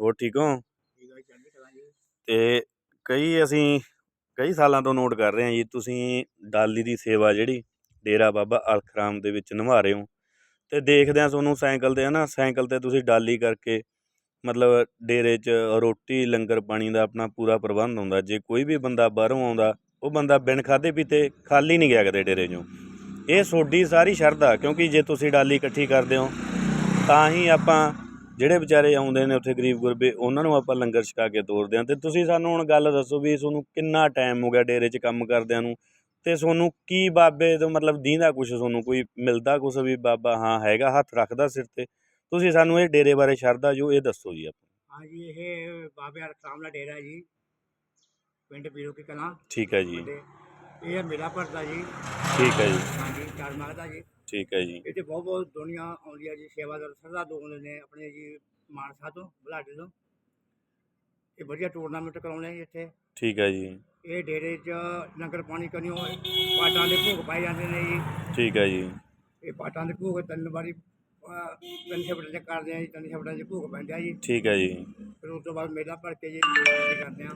ਹੋਰ ਠੀਕ ਹੋ? ਤੇ ਕਈ ਅਸੀਂ ਕਈ ਸਾਲਾਂ ਤੋਂ ਨੋਟ ਕਰ ਰਹੇ ਹਾਂ ਜੀ ਤੁਸੀਂ ਡਾਲੀ ਦੀ ਸੇਵਾ ਜਿਹੜੀ ਡੇਰਾ ਬਾਬਾ ਅਲਖਰਾਮ ਦੇ ਵਿੱਚ ਨਿਭਾ ਰਹੇ ਹੋ। ਤੇ ਦੇਖਦੇ ਹਾਂ ਤੁਹਾਨੂੰ ਸਾਈਕਲ ਤੇ ਹਨਾ ਸਾਈਕਲ ਤੇ ਤੁਸੀਂ ਡਾਲੀ ਕਰਕੇ ਮਤਲਬ ਡੇਰੇ 'ਚ ਰੋਟੀ ਲੰਗਰ ਪਾਣੀ ਦਾ ਆਪਣਾ ਪੂਰਾ ਪ੍ਰਬੰਧ ਹੁੰਦਾ। ਜੇ ਕੋਈ ਵੀ ਬੰਦਾ ਬਾਹਰੋਂ ਆਉਂਦਾ ਉਹ ਬੰਦਾ ਬਿਨ ਖਾਦੇ ਪੀਤੇ ਖਾਲੀ ਨਹੀਂ ਗਿਆ ਕਦੇ ਡੇਰੇ 'ਚੋਂ। ਇਹ ਸੋਡੀ ਸਾਰੀ ਸ਼ਰਧਾ ਕਿਉਂਕਿ ਜੇ ਤੁਸੀਂ ਡਾਲੀ ਇਕੱਠੀ ਕਰਦੇ ਹੋ ਤਾਂ ਹੀ ਆਪਾਂ ਜਿਹੜੇ ਵਿਚਾਰੇ ਆਉਂਦੇ ਨੇ ਉੱਥੇ ਗਰੀਬ ਗੁਰਬੇ ਉਹਨਾਂ ਨੂੰ ਆਪਾਂ ਲੰਗਰ ਛਕਾ ਕੇ ਤੋਰਦੇ ਹਾਂ। ਤੇ ਤੁਸੀਂ ਸਾਨੂੰ ਹੁਣ ਗੱਲ ਦੱਸੋ ਵੀ ਤੁਹਾਨੂੰ ਕਿੰਨਾ ਟਾਈਮ ਹੋ ਗਿਆ ਡੇਰੇ 'ਚ ਕੰਮ ਕਰਦਿਆਂ ਨੂੰ? ਤੇ ਤੁਹਾਨੂੰ ਕੀ ਬਾਬੇ ਤੋਂ ਮਤਲਬ ਦੀਂਦਾ ਕੁਛ ਤੁਹਾਨੂੰ? ਕੋਈ ਮਿਲਦਾ ਕੁਛ ਵੀ ਬਾਬਾ ਹਾਂ ਹੈਗਾ ਹੱਥ ਰੱਖਦਾ ਸਿਰ ਤੇ? ਤੁਸੀਂ ਸਾਨੂੰ ਇਹ ਡੇਰੇ ਬਾਰੇ ਸ਼ਰਧਾ ਜੋ ਇਹ ਦੱਸੋ ਜੀ ਆਪਾਂ। ਹਾਂ ਜੀ ਇਹ ਬਾਬੇ ਅਲਖਰਾਮ ਦਾ ਡੇਰਾ ਜੀ ਪਿੰਡ ਪੀਰੋ ਕੀ ਕਲਾਂ। ਠੀਕ ਹੈ ਜੀ। ਇਹ ਮੇਲਾ ਭਰਦਾ ਜੀ। ਠੀਕ ਹੈ ਜੀ। ਹਾਂ ਜੀ ਚਾਰ ਦਾ ਜੀ। ਠੀਕ ਹੈ ਜੀ। ਇੱਥੇ ਬਹੁਤ ਬਹੁਤ ਦੁਨੀਆ ਆਉਂਦੀ ਹੈ ਜੀ ਸੇਵਾਦਾਰ ਸਰਦਾ ਦੋ ਆਉਂਦੇ ਨੇ ਆਪਣੇ ਜੀ ਮਾਨਸਾ ਤੋਂ ਬੁਲਾਡੇ ਤੋਂ। ਇਹ ਵਧੀਆ ਟੂਰਨਾਮੈਂਟ ਕਰਾਉਂਦੇ ਜੀ ਇੱਥੇ। ਠੀਕ ਹੈ ਜੀ। ਇਹ ਡੇਰੇ 'ਚ ਲੰਗਰ ਪਾਣੀ ਕਰਿਓ ਪਾਟਾਂ ਦੇ ਭੋਗ ਪਾਏ ਜਾਂਦੇ ਨੇ ਜੀ। ਠੀਕ ਹੈ ਜੀ। ਇਹ ਪਾਟਾਂ ਦੇ ਭੋਗ ਤਿੰਨ ਵਾਰੀ ਅਹ, ਤਿੰਨ ਸ਼ਬਦਾਂ ਚ ਕਰਦੇ ਆ ਜੀ ਤਿੰਨ ਸ਼ਬਦਾਂ 'ਚ ਭੋਗ ਪੈਂਦੇ ਆ ਜੀ। ਠੀਕ ਹੈ ਜੀ। ਫਿਰ ਉਸ ਤੋਂ ਬਾਅਦ ਮੇਲਾ ਭਰ ਕੇ ਜੀ ਇਹ ਕਰਦੇ ਆ।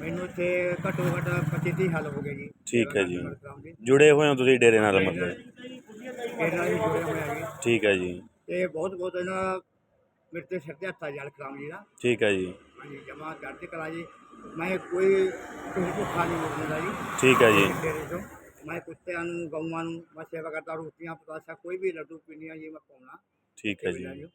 ਮੈਨੂੰ ਇੱਥੇ ਘੱਟੋ ਘੱਟ 25 ਤੀਹ ਸਾਲ ਹੋ ਗਏ ਜੀ। ਠੀਕ ਹੈ ਜੀ। ਸੇਵਾ ਕਰਨ ਦੇ। ਜੁੜੇ ਹੋਏ ਹੋ ਤੁਸੀਂ ਡੇਰੇ ਨਾਲ ਮਤਲਬ ਇਹ ਨਾਲ ਵੀ ਜੁੜੇ ਹੋਏ ਆ ਜੀ ਠੀਕ ਹੈ ਜੀ। ਤੇ ਬਹੁਤ ਬਹੁਤ ਇਹਨਾਂ ਮੇਰੇ ਤੇ ਸਿਰ ਤੇ ਹੱਥਾ ਜਲ ਕਰਾਮ ਜੀ ਦਾ। ਠੀਕ ਹੈ ਜੀ। ਹਾਂਜੀ ਜਮਾ ਚੜ੍ਹਦੀ ਕਲਾ ਜੀ। ਮੈਂ ਕੋਈ ਕਿਸੇ ਭੁੱਖਾ ਨਹੀਂ ਮਰਦਾ ਜੀ। ਠੀਕ ਹੈ ਜੀ। ਤੋਂ। ਮੈਂ ਕੁੱਤਿਆਂ ਨੂੰ ਗਊਆਂ ਨੂੰ ਮੈਂ ਸੇਵਾ ਕਰਦਾ ਰੋਟੀਆਂ ਪਕਾਸਾ ਕੋਈ ਵੀ ਲੱਡੂ ਪੀਣੀਆਂ ਜੀ ਮੈਂ ਪਾਉਣਾ ਠੀਕ ਹੈ ਜੀ।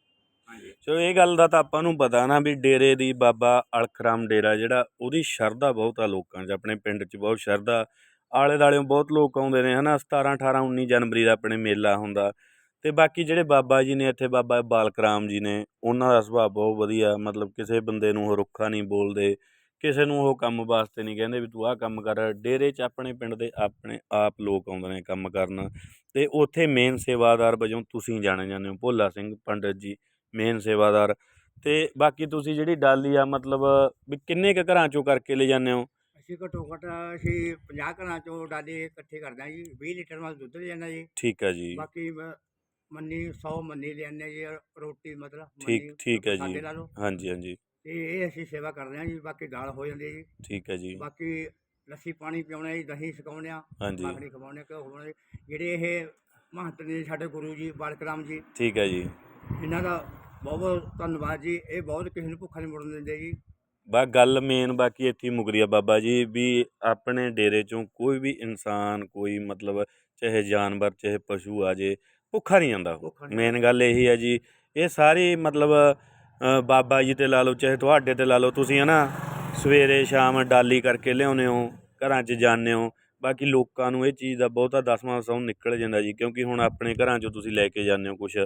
ਸੋ ਇਹ ਗੱਲ ਦਾ ਤਾਂ ਆਪਾਂ ਨੂੰ ਪਤਾ ਨਾ ਵੀ ਡੇਰੇ ਦੀ ਬਾਬਾ ਅਲਖਰਾਮ ਡੇਰਾ ਜਿਹੜਾ ਉਹਦੀ ਸ਼ਰਧਾ ਬਹੁਤ ਆ ਲੋਕਾਂ 'ਚ ਆਪਣੇ ਪਿੰਡ 'ਚ ਬਹੁਤ ਸ਼ਰਧਾ। ਆਲੇ ਦਾਲਿਓਂ ਬਹੁਤ ਲੋਕ ਆਉਂਦੇ ਨੇ ਹੈ ਨਾ 17 18 19 ਜਨਵਰੀ ਦਾ ਆਪਣੇ ਮੇਲਾ ਹੁੰਦਾ। ਅਤੇ ਬਾਕੀ ਜਿਹੜੇ ਬਾਬਾ ਜੀ ਨੇ, ਇੱਥੇ ਬਾਬਾ ਬਾਲਕ ਰਾਮ ਜੀ ਨੇ, ਉਹਨਾਂ ਦਾ ਸੁਭਾਅ ਬਹੁਤ ਵਧੀਆ, ਮਤਲਬ ਕਿਸੇ ਬੰਦੇ ਨੂੰ ਉਹ ਰੁੱਖਾ ਨਹੀਂ ਬੋਲਦੇ, ਕਿਸੇ ਨੂੰ ਉਹ ਕੰਮ ਵਾਸਤੇ ਨਹੀਂ ਕਹਿੰਦੇ ਵੀ ਤੂੰ ਆਹ ਕੰਮ ਕਰ। ਡੇਰੇ 'ਚ ਆਪਣੇ ਪਿੰਡ ਦੇ ਆਪਣੇ ਆਪ ਲੋਕ ਆਉਂਦੇ ਨੇ ਕੰਮ ਕਰਨ। ਅਤੇ ਉੱਥੇ ਮੇਨ ਸੇਵਾਦਾਰ ਵਜੋਂ ਤੁਸੀਂ ਜਾਣੇ ਜਾਂਦੇ ਹੋ, ਭੋਲਾ ਸਿੰਘ ਪੰਡਤ ਜੀ, ਮੇਨ ਸੇਵਾਦਾਰ। ਅਤੇ ਬਾਕੀ ਤੁਸੀਂ ਜਿਹੜੀ ਡਾਲੀ ਆ, ਮਤਲਬ ਵੀ ਕਿੰਨੇ ਕੁ ਘਰਾਂ ਚੋਂ ਕਰਕੇ ਲੈ ਜਾਂਦੇ ਹੋ? ਅਸੀਂ ਘੱਟੋ ਘੱਟ ਅਸੀਂ 50 ਘਰਾਂ ਚੋਂ ਡਾਲੇ ਇਕੱਠੇ ਕਰਦੇ ਹਾਂ ਜੀ 20 ਲੀਟਰ ਨਾਲ ਦੁੱਧ ਲੈ ਜਾਂਦਾ ਜੀ। ਠੀਕ ਹੈ ਜੀ। ਬਾਕੀ ਮ- ਮੰਨੀ 100 ਮੰਨੀ ਲੈਣੇ ਜੀ ਰੋਟੀ ਮਤਲਬ ਠੀਕ ਮੰਨੀ ਠੀਕ ਹੈ ਸਾਡੇ ਜੀ। ਲਾ ਲਓ। ਹਾਂਜੀ ਹਾਂਜੀ। ਤੇ ਇਹ ਅਸੀਂ ਸੇਵਾ ਕਰਦੇ ਹਾਂ ਜੀ ਬਾਕੀ ਦਾਲ ਹੋ ਜਾਂਦੀ ਹੈ ਜੀ। ਠੀਕ ਹੈ ਜੀ। ਬਾਕੀ ਲੱਸੀ ਪਾਣੀ ਪਿਆਉਣਾ ਜੀ ਦਹੀਂ ਛਕਾਉਂਦੇ ਆ ਹਾਂਜੀ। ਮੱਖਣੀ ਖਵਾਉਂਦੇ ਘਿਓ ਖਵਾਉਂਦੇ ਜਿਹੜੇ ਇਹ ਮਹੰਤ ਨੇ ਸਾਡੇ ਗੁਰੂ ਜੀ ਬਾਲਕਰਾਮ ਜੀ ਠੀਕ ਹੈ ਜੀ। ਇਹਨਾਂ ਦਾ ਬਹੁਤ ਬਹੁਤ ਧੰਨਵਾਦ ਜੀ। ਇਹ ਬਹੁਤ ਕਿਸੇ ਨੂੰ ਭੁੱਖਾ ਨਹੀਂ ਮੁੜਨ ਦਿੰਦੇ ਜੀ। ਬਾ ਗੱਲ ਮੇਨ ਬਾਕੀ ਇੱਥੇ ਹੀ ਮੁਕਰੀ ਆ ਬਾਬਾ ਜੀ ਵੀ ਆਪਣੇ ਡੇਰੇ ਚੋਂ ਕੋਈ ਵੀ ਇਨਸਾਨ ਕੋਈ ਮਤਲਬ ਚਾਹੇ ਜਾਨਵਰ ਚਾਹੇ ਪਸ਼ੂ ਆ ਜੇ ਭੁੱਖਾ ਨਹੀਂ ਜਾਂਦਾ ਮੇਨ ਗੱਲ ਇਹੀ ਹੈ ਜੀ ਇਹ ਸਾਰੀ ਮਤਲਬ ਅ, ਬਾਬਾ ਜੀ ਤੇ ਲਾ ਲਓ ਚਾਹੇ ਤੁਹਾਡੇ ਤੇ ਲਾ ਲਓ ਤੁਸੀਂ ਹਨਾ ਸਵੇਰੇ ਸ਼ਾਮ ਡਾਲੀ ਕਰਕੇ ਲਿਆਉਂਦੇ ਹੋ ਘਰਾਂ 'ਚ ਜਾਂਦੇ ਹੋ ਬਾਕੀ ਲੋਕਾਂ ਨੂੰ ਇਹ ਚੀਜ਼ ਦਾ ਬਹੁਤਾ ਦਸਵਾਂ ਸੌ ਨਿਕਲ ਜਾਂਦਾ ਜੀ ਕਿਉਂਕਿ ਹੁਣ ਆਪਣੇ ਘਰਾਂ 'ਚੋਂ ਤੁਸੀਂ ਲੈ ਕੇ ਜਾਂਦੇ ਹੋ ਕੁਝ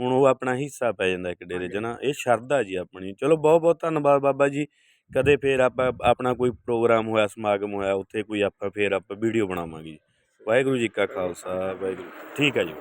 ਹੁਣ ਉਹ ਆਪਣਾ ਹਿੱਸਾ ਪੈ ਜਾਂਦਾ ਇੱਕ ਡੇਰੇ 'ਚ ਨਾ ਇਹ ਸ਼ਰਧਾ ਜੀ ਆਪਣੀ। ਚਲੋ ਬਹੁਤ ਬਹੁਤ ਧੰਨਵਾਦ ਬਾਬਾ ਜੀ। ਕਦੇ ਫੇਰ ਆਪਾਂ ਆਪਣਾ ਕੋਈ ਪ੍ਰੋਗਰਾਮ ਹੋਇਆ ਸਮਾਗਮ ਹੋਇਆ ਉੱਥੇ ਕੋਈ ਆਪਾਂ ਫੇਰ ਆਪਾਂ ਵੀਡੀਓ ਬਣਾਵਾਂਗੇ ਜੀ। ਵਾਹਿਗੁਰੂ ਜੀ ਕਾ ਖਾਲਸਾ ਵਾਹਿਗੁਰੂ ਠੀਕ ਹੈ ਜੀ।